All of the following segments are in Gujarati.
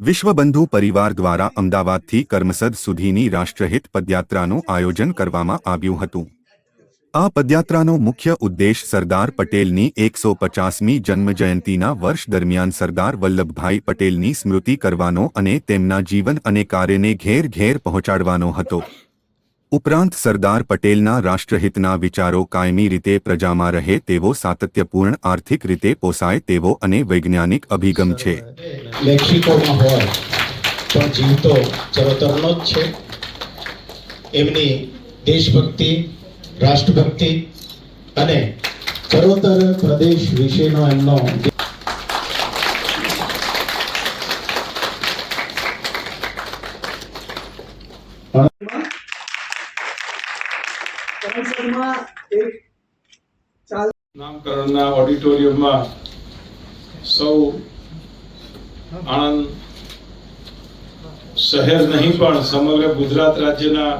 વિશ્વબંધુ પરિવાર દ્વારા અમદાવાદથી કર્મસદ સુધીની રાષ્ટ્રહિત પદયાત્રાનું આયોજન કરવામાં આવ્યું હતું. આ પદયાત્રાનો મુખ્ય ઉદ્દેશ સરદાર પટેલની એકસો પચાસમી જન્મજયંતિના વર્ષ દરમિયાન સરદાર વલ્લભભાઈ પટેલની સ્મૃતિ કરવાનો અને તેમના જીવન અને કાર્યને ઘેર ઘેર પહોંચાડવાનો હતો. ઉપરાંત સરદાર પટેલના રાષ્ટ્રહિતના વિચારો કાયમી રીતે પ્રજામાં રહે તેવો સાતત્યપૂર્ણ આર્થિક રીતે પોસાય તેવો અને વૈજ્ઞાનિક અભિગમ છે. એમની દેશભક્તિ, રાષ્ટ્રભક્તિ અને ચરોતર પ્રદેશ વિશેનો એમનો એક ચાલ નામકરણના ઓડિટોરિયમમાં સૌ આણંદ શહેર નહીં પણ સમગ્ર ગુજરાત રાજ્યના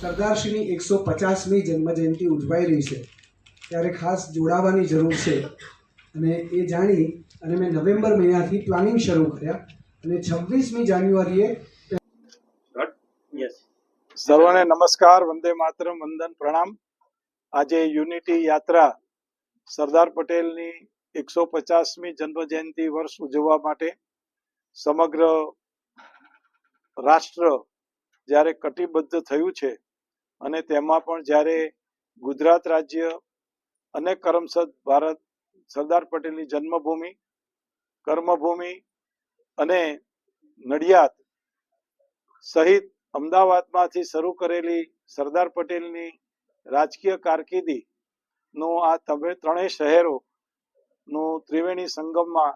સરદારશ્રીની એકસો પચાસમી જન્મજયંતિ ઉજવાઈ રહી છે. ત્યારે ખાસ જોડાવાની જરૂર છે. અને એ જાણી અને મેં નવેમ્બર મહિનાથી પ્લાનિંગ શરૂ કર્યા અને છવ્વીસમી જાન્યુઆરીએ સર્વને નમસ્કાર વંદે માતરમ વંદન પ્રણામ. આજે યુનિટી યાત્રા સરદાર પટેલની એકસો પચાસમી જન્મ જયંતિ વર્ષ ઉજવવા માટે સમગ્ર રાષ્ટ્ર જ્યારે કટિબદ્ધ થયું છે અને તેમાં પણ જ્યારે ગુજરાત રાજ્ય અને કરમસદ ભારત સરદાર પટેલની જન્મભૂમિ, કર્મભૂમિ અને નડિયાદ સહિત અમદાવાદમાંથી શરૂ કરેલી સરદાર પટેલની રાજકીય કારકિર્દી નું આ ત્રણેય શહેરો નું ત્રિવેણી સંગમમાં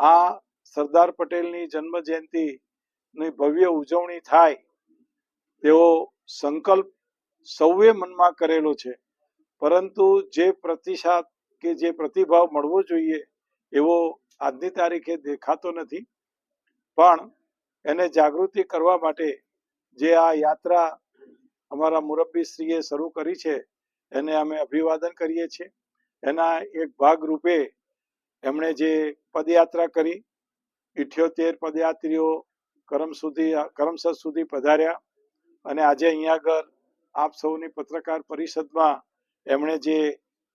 આ સરદાર પટેલની જન્મ જયંતિ ની ભવ્ય ઉજવણી થાય તેવો સંકલ્પ સૌએ મનમાં કરેલો છે. પરંતુ જે પ્રતિસાદ કે જે પ્રતિભાવ મળવો જોઈએ એવો આજની તારીખે દેખાતો નથી. પણ એને જાગૃતિ કરવા માટે જે આ યાત્રા અમારા મુરબ્બીશ્રીએ શરૂ કરી છે, એને અમે અભિવાદન કરીએ છીએ. એના એક ભાગ રૂપે એમણે જે પદયાત્રા કરી, ઇઠ્યોતેર પદયાત્રીઓ કરમ સુધી કરમસદ સુધી પધાર્યા અને આજે અહીંયા આગળ આપ સૌની પત્રકાર પરિષદમાં એમણે જે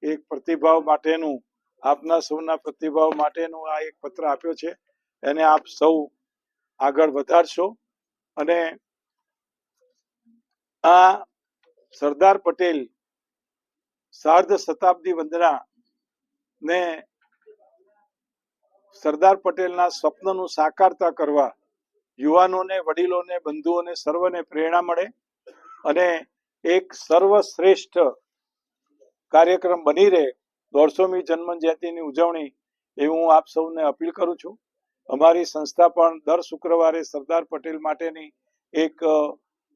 એક પ્રતિભાવ માટેનું, આપના સૌના પ્રતિભાવ માટેનું આ એક પત્ર આપ્યો છે, એને આપ સૌ આગળ વધારશો અને આ સરદાર પટેલ સાર્ધ શતાબ્દી વંદના ને સરદાર પટેલના સ્વપ્નનું સાકારતા કરવા યુવાનોને, વડીલોને, બંધુઓને સર્વને પ્રેરણા મળે અને એક સર્વશ્રેષ્ઠ કાર્યક્રમ બની રહે. દોઢસોમી જન્મ જયંતિની ઉજવણી એ હું આપ સૌને અપીલ કરું છું. અમારી સંસ્થા પણ દર શુક્રવારે સરદાર પટેલ માટેની એક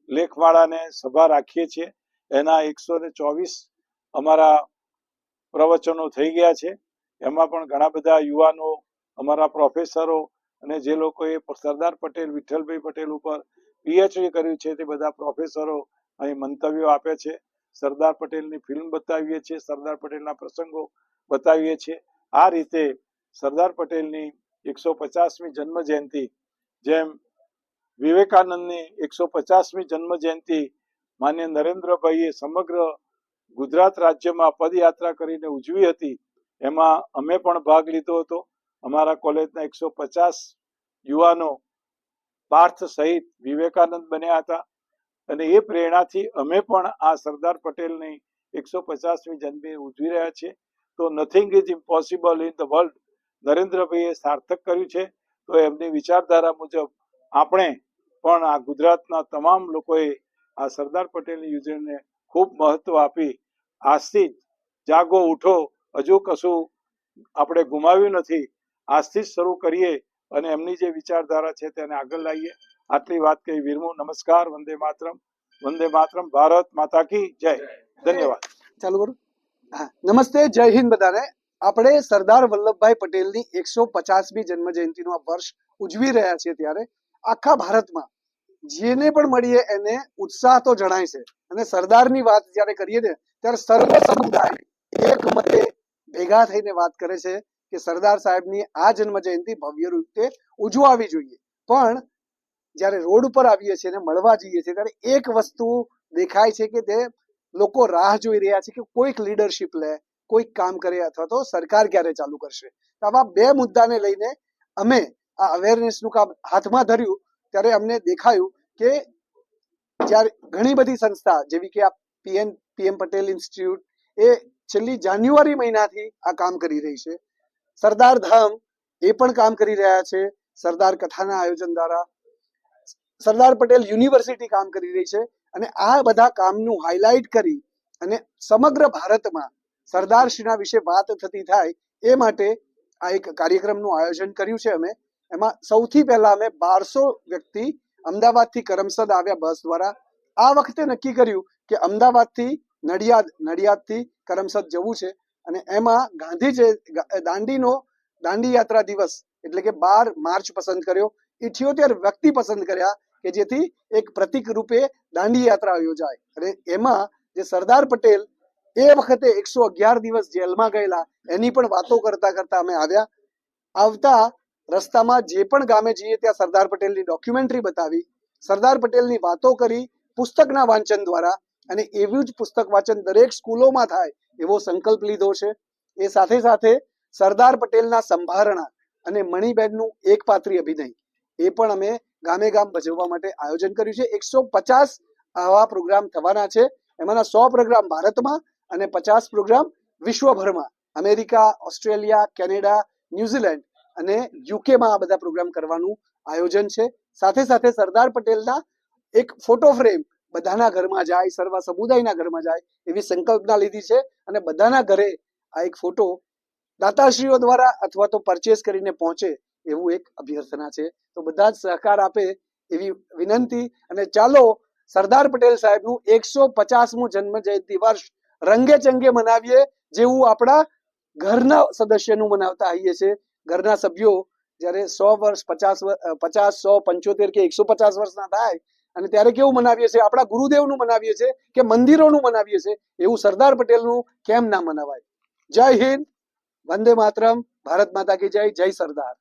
અ, લેખમાળાને સભા રાખીએ છીએ. એના એકસો ને ચોવીસ અમારા પ્રવચનો થઈ ગયા છે. એમાં પણ ઘણા બધા યુવાનો અમારા પ્રોફેસરો અને જે લોકોએ સરદાર પટેલ વિઠ્ઠલભાઈ પટેલ ઉપર પીએચડી કર્યું છે તે બધા પ્રોફેસરો અહીં મંતવ્યો આપે છે. સરદાર પટેલની ફિલ્મ બતાવીએ છીએ સરદાર પટેલના પ્રસંગો બતાવીએ છીએ. આ રીતે સરદાર પટેલની એકસો પચાસમી જન્મ જયંતિ જેમ વિવેકાનંદની એકસો પચાસમી જન્મ જયંતિ માન્ય નરેન્દ્રભાઈએ સમગ્ર ગુજરાત રાજ્યમાં પદયાત્રા કરીને ઉજવી હતી. એમાં અમે પણ ભાગ લીધો હતો. અમારા કોલેજના એકસો પચાસ યુવાનો પાર્થ સહિત વિવેકાનંદ બન્યા હતા. અને એ પ્રેરણાથી અમે પણ આ સરદાર પટેલની એકસો પચાસમી જન્મે ઉજવી રહ્યા છીએ. તો nothing is impossible in the world નરેન્દ્રભાઈએ સાર્થક કર્યું છે. તો એમની વિચારધારા મુજબ આપણે પણ આ ગુજરાતના તમામ લોકોએ આ સરદાર પટેલની યોજનાને ખૂબ મહત્વ આપી. આજથી જાગો, ઉઠો, હજુ કશું આપણે ગુમાવ્યું નથી. આજથી શરૂ કરીએ અને એમની જે વિચારધારા છે તેને આગળ લાવીએ. આટલી વાત કહી, વિરમુ, નમસ્કાર, વંદે માતરમ. વંદે માતરમ, ભારત માતા કી જય. ધન્યવાદ. ચાલુ કરું? હા, નમસ્તે, જય હિન્દ બધાને. આપણે સરદાર વલ્લભભાઈ પટેલની એકસો પચાસમી જન્મ જયંતિનું આ વર્ષ ઉજવી રહ્યા છીએ ત્યારે. આખા ભારતમાં. જેને પણ મળીએ એને ઉત્સાહ તો જણાય છે. અને સરદારની વાત જ્યારે કરીએ ને, ત્યારે સર્વ સમુદાય એક મતે ભેગા થઈને વાત કરે છે કે સરદાર સાહેબની આ જન્મ જયંતિ ભવ્ય રીતે ઉજવાવી જોઈએ. પણ જ્યારે રોડ ઉપર આવીએ છીએ અને મળવા જઈએ છીએ, ત્યારે એક વસ્તુ દેખાય છે કે તે લોકો રાહ જોઈ રહ્યા છે કે કોઈક લીડરશિપ લે, કોઈક કામ કરે અથવા તો સરકાર ક્યારે ચાલુ કરશે. આવા બે મુદ્દાને લઈને અમે આ અવેરનેસનું કામ હાથમાં ધર્યું, ત્યારે અમને દેખાયું કે જ્યારે ઘણી બધી સંસ્થા જેવી કે આ પીએન પીએમ પટેલ ઇન્સ્ટિટ્યૂટ એ છેલ્લી જાન્યુઆરી મહિનાથી આ કામ કરી રહી છે. સરદાર ધામ એ પણ કામ કરી રહ્યા છે, સરદાર કથાના આયોજન દ્વારા. સરદાર પટેલ યુનિવર્સિટી કામ કરી રહી છે અને આ બધા કામનું હાઇલાઇટ કરી અને સમગ્ર ભારતમાં સરદારશ્રીના વિશે વાત થતી થાય એ માટે આ એક કાર્યક્રમનું આયોજન કર્યું છે અમે. એમાં સૌથી પહેલા અમે બારસો વ્યક્તિ અમદાવાદથી કરમસદ આવ્યા બસ દ્વારા. આ વખતે નક્કી કર્યું કે અમદાવાદથી નડિયાદ, નડિયાદથી કરમસદ જવું છે અને એમાં ગાંધી જે દાંડીનો, દાંડી યાત્રા દિવસ એટલે કે બાર માર્ચ પસંદ કર્યો. ઇઠ્યોતેર વ્યક્તિ પસંદ કર્યા કે જેથી એક પ્રતિક રૂપે દાંડી યાત્રા યોજાય. અને એમાં જે સરદાર પટેલ એ વખતે એકસો અગિયાર દિવસ જેલમાં ગયેલા એની પણ વાતો કરતા કરતા અમે આવ્યા. આવતા રસ્તામાં જે પણ ગામે જઈએ ત્યાં સરદાર પટેલની ડોક્યુમેન્ટરી બતાવી, સરદાર પટેલની વાતો કરી, પુસ્તકના વાંચન દ્વારા અને એવું જ પુસ્તક વાંચન દરેક સ્કૂલોમાં થાય એવો સંકલ્પ લીધો છે. એ સાથે સાથે સરદાર પટેલના સંભારણા અને મણિબેનનું એક પાત્રી અભિનય, એ પણ અમે ગામે ગામ ભજવવા માટે આયોજન કર્યું છે. એકસો પચાસ આવા પ્રોગ્રામ થવાના છે. એમાંના સો પ્રોગ્રામ ભારતમાં અને પચાસ પ્રોગ્રામ વિશ્વભરમાં. અમેરિકા, ઓસ્ટ્રેલિયા, કેનેડા, ન્યુઝીલેન્ડ અને યુકેમાં આ બધા પ્રોગ્રામ કરવાનું આયોજન છે. સાથે સાથે સરદાર પટેલના એક ફોટો ફ્રેમ બધાના ઘરમાં જાય, સર્વ સમુદાયના ઘરમાં જાય એવી સંકલ્પના લીધી છે અને બધાના ઘરે આ એક ફોટો દાતાશ્રીઓ દ્વારા અથવા તો પરચેસ કરીને પહોંચે એવું એક અભ્યર્થના છે. તો બધા જ સહકાર આપે એવી વિનંતી અને ચાલો સરદાર પટેલ સાહેબનું એકસો પચાસમું જન્મ જયંતિ વર્ષ રંગે ચંગે મનાવીએ, જેવું આપણા ઘરના સદસ્યનું મનાવતા આવીએ છીએ. ઘરના સભ્યો જ્યારે સો વર્ષ, પચાસ પચાસ, સો, પંચોતેર કે એકસો પચાસ વર્ષના થાય અને ત્યારે કેવું મનાવીએ છીએ? આપણા ગુરુદેવનું મનાવીએ છીએ કે મંદિરોનું મનાવીએ છીએ? એવું સરદાર પટેલનું કેમ ના મનાવાય? જય હિન્દ, વંદે માતરમ, ભારત માતા કી જય જય સરદાર.